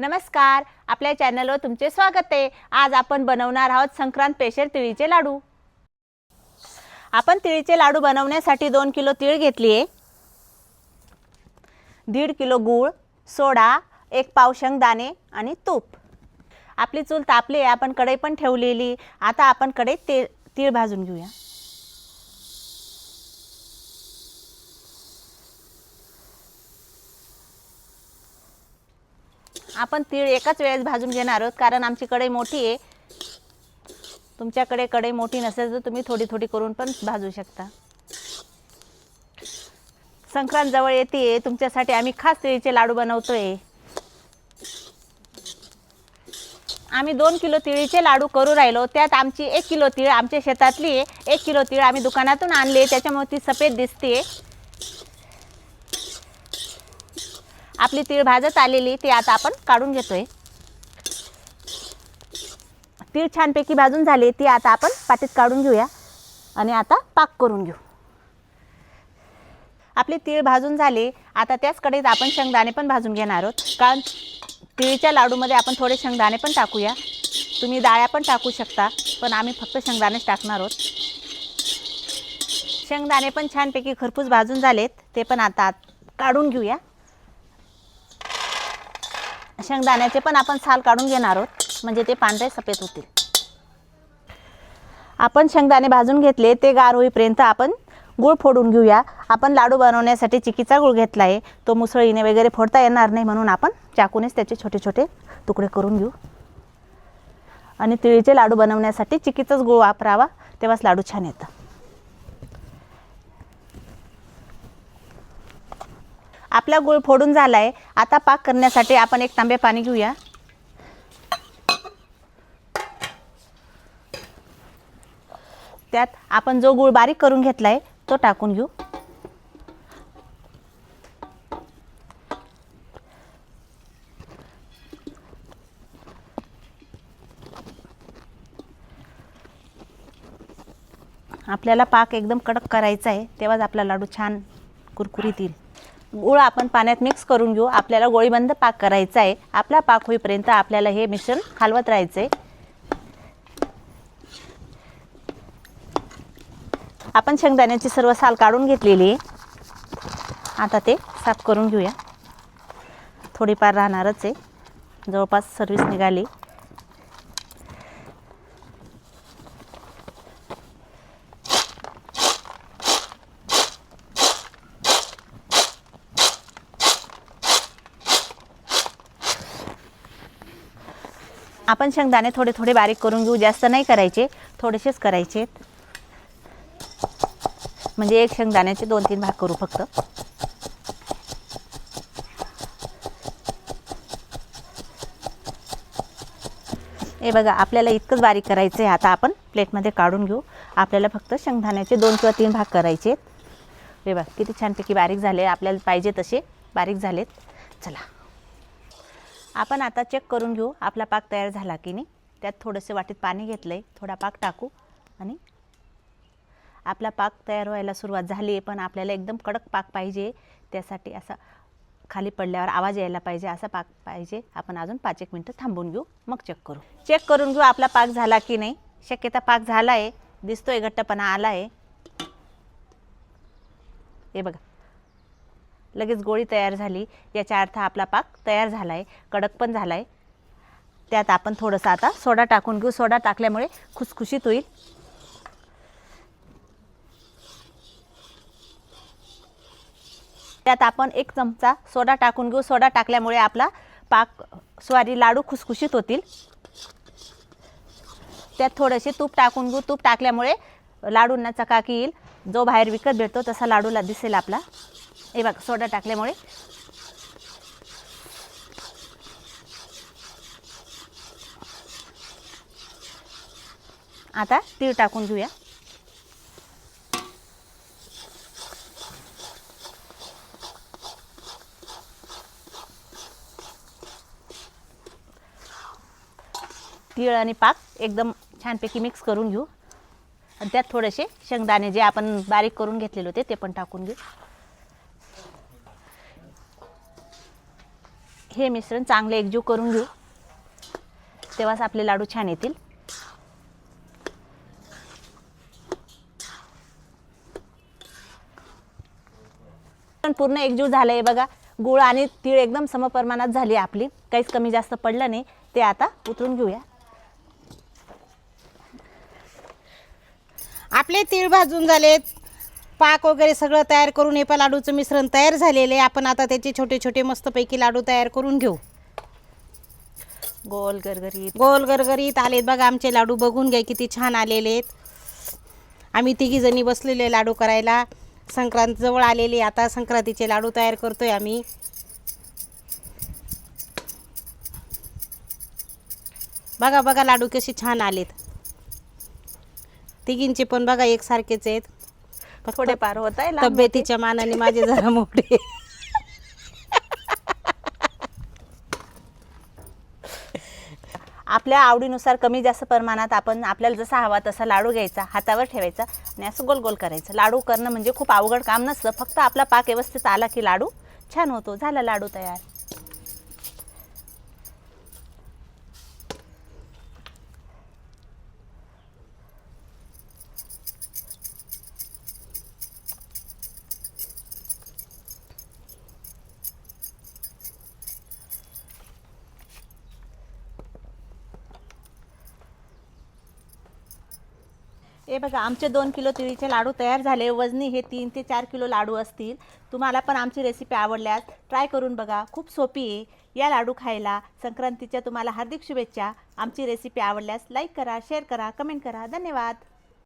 नमस्कार आपल्या चॅनलवर तुमचे स्वागत आहे. आज आपण बनवणार आहोत संक्रांत स्पेशल तिळीचे लाडू. आपण तिळीचे लाडू बनवण्यासाठी दोन किलो तीळ घेतली आहे. दीड किलो गूळ सोडा एक पाव शेंगदाणे आणि तूप. आपली चूल तापली आहे आपण कढई पण ठेवलेली. आता आपण कढईत ते तीळ भाजून घेऊया. आपण तीळ एकाच वेळेस भाजून घेणार आहोत कारण आमची कढई मोठी आहे. तुमच्याकडे कढई मोठी नसेल तर तुम्ही थोडी थोडी करून पण भाजू शकता. संक्रांत जवळ येते तुमच्यासाठी आम्ही खास तिळीचे लाडू बनवतोय. आम्ही दोन किलो तिळीचे लाडू करू राहिलो त्यात आमची एक किलो तीळ आमच्या शेतातली एक किलो तीळ आम्ही दुकानातून आणली त्याच्यामुळे ती सफेद दिसते आपली तीळ भाजत आलेली ती आता आपण काढून घेतोय. तीळ छानपैकी भाजून झाली ती आता आपण पातीत काढून घेऊया आणि आता पाक करून घेऊ. आपली तीळ भाजून झाली आता त्याच कढईत आपण शेंगदाणे पण भाजून घेणार आहोत. कारण तिळीच्या लाडूमध्ये आपण थोडे शेंगदाणे पण टाकूया. तुम्ही डाळ्या पण टाकू शकता पण आम्ही फक्त शेंगदाणेच टाकणार आहोत. शेंगदाणे पण छानपैकी खरपूस भाजून झालेत ते पण आता काढून घेऊया. शेंगदाण्याचे पण आपण साल काढून घेणार आहोत. म्हणजे ते पांढरे सफेद होतील. आपण शेंगदाणे भाजून घेतले ते गार होईपर्यंत आपण गूळ फोडून घेऊया. आपण लाडू बनवण्यासाठी चिकीचा गूळ घेतला आहे. तो मुसळीने वगैरे फोडता येणार नाही म्हणून आपण चाकूनेच त्याचे छोटे छोटे तुकडे करून घेऊ. आणि तिळीचे लाडू बनवण्यासाठी चिकीचाच गूळ वापरावा तेव्हाच लाडू छान येतं. आपला गूळ फोडून झाला आहे आता पाक करण्यासाठी आपण एक तांबे पाणी घेऊया. त्यात आपण जो गूळ बारीक करून घेतला आहे तो टाकून घेऊ. आपल्याला पाक एकदम कडक करायचा आहे तेव्हाच आपला लाडू छान कुरकुरीत येईल. गूळ आपण पाण्यात मिक्स करून घेऊ. आपल्याला गोळीबंद पाक करायचा आहे. आपला पाक होईपर्यंत आपल्याला हे मिश्रण हलवत राहायचं आहे आपण शेंगदाण्याची सर्व साल काढून घेतलेली आहे. आता ते साफ करून घेऊया. थोडीफार राहणारच आहे. जवळपास सर्विस निघाली. आपण शेंगदाणे थोडे थोडे बारीक करून घेऊ. जास्त नाही करायचे. थोडेसेच करायचे म्हणजे एक शेंगदाण्याचे दोन तीन भाग करू फक्त. हे बघा आपल्याला इतकंच बारीक करायचं आहे. आता आपण प्लेटमध्ये काढून घेऊ. आपल्याला फक्त शेंगदाण्याचे दोन किंवा तीन भाग करायचे आहेत. हे बघा किती छानपैकी बारीक झाले. आपल्याला पाहिजे तसे बारीक झालेत. चला. आपण आता चेक करून घेऊ आपला पाक तयार झाला की नाही. त्यात थोडंसं वाटीत पाणी घेतलं आहे थोडा पाक टाकू आणि आपला पाक तयार व्हायला सुरुवात झाली आहे पण आपल्याला एकदम कडक पाक पाहिजे. त्यासाठी असा खाली पडल्यावर आवाज यायला पाहिजे असा पाक पाहिजे. आपण अजून पाच एक मिनटं थांबून घेऊ मग चेक करू. चेक करून घेऊ आपला पाक झाला की नाही. शक्यता पाक झाला आहे दिसतोय घट्टपणा आला आहे हे बघा. लगेच गोळी तयार झाली. याचा अर्थ आपला पाक तयार झाला आहे कडक पण झाला आहे त्यात आपण थोडंसं आता सोडा टाकून घेऊ. सोडा टाकल्यामुळे खुसखुशीत होईल. त्यात आपण एक चमचा सोडा टाकून घेऊ. सोडा टाकल्यामुळे आपला पाक स्वारी लाडू खुसखुशीत होतील. त्यात थोडेसे तूप टाकून घेऊ. तूप टाकल्यामुळे लाडूंना चकाकी येईल. जो बाहेर विकत भेटतो तसा लाडूला दिसेल आपला. हे बघ सोडा टाकल्यामुळे आता तीळ टाकून घेऊया तीळ आणि पाक एकदम छानपैकी मिक्स करून घेऊ. आणि त्यात थोडेसे शेंगदाणे जे आपण बारीक करून घेतलेले होते ते पण टाकून घेऊ. हे मिश्रण चांगले एकजीव करून घेऊ. तेव्हाच आपले लाडू छान येतील. पण पूर्ण एकजीव झालं आहे बघा. गुळ आणि तीळ एकदम समप्रमाणात झाली आपली. काहीच कमी जास्त पडलं नाही. ते आता उतरून घेऊया. आपले तीळ भाजून झालेत. पाक वगैरे सगळं तयार करून हे लाडूचं मिश्रण तयार झालेलं आहे. आपण आता त्याचे छोटे छोटे मस्तपैकी लाडू तयार करून घेऊ. गोल गरगरीत. गोल गरगरीत आलेत बघा आमचे लाडू बघून घ्या किती छान आलेले आहेत. आम्ही तिघी जणी बसलेले लाडू करायला. संक्रांत जवळ आलेली. आता संक्रांतीचे लाडू तयार करतोय आम्ही. बघा बघा लाडू कसे छान आलेत. तिघींचे पण बघा एकसारखेच आहेत. फक्त थोडे पार होत आहे तब्येतीच्या मानाने माझे जरा मोठे. आपल्या आवडीनुसार कमी जास्त प्रमाणात आपण आपल्याला जसा हवा तसा लाडू घ्यायचा हातावर ठेवायचा आणि असं गोल गोल करायचं. लाडू करणं म्हणजे खूप अवघड काम नसतं. फक्त आपला पाक व्यवस्थित आला की लाडू छान होतो. झाला लाडू तयार. हे बघा आमचे दोन किलो तिळीचे लाडू तयार झाले. वजनी हे तीन ते चार किलो लाडू असतील. तुम्हाला पण आमची रेसिपी आवडल्यास ट्राय करून बघा. खूप सोपी आहे. या लाडू खायला संक्रांतीच्या तुम्हाला हार्दिक शुभेच्छा. आमची रेसिपी आवडल्यास लाईक करा शेअर करा कमेंट करा. धन्यवाद.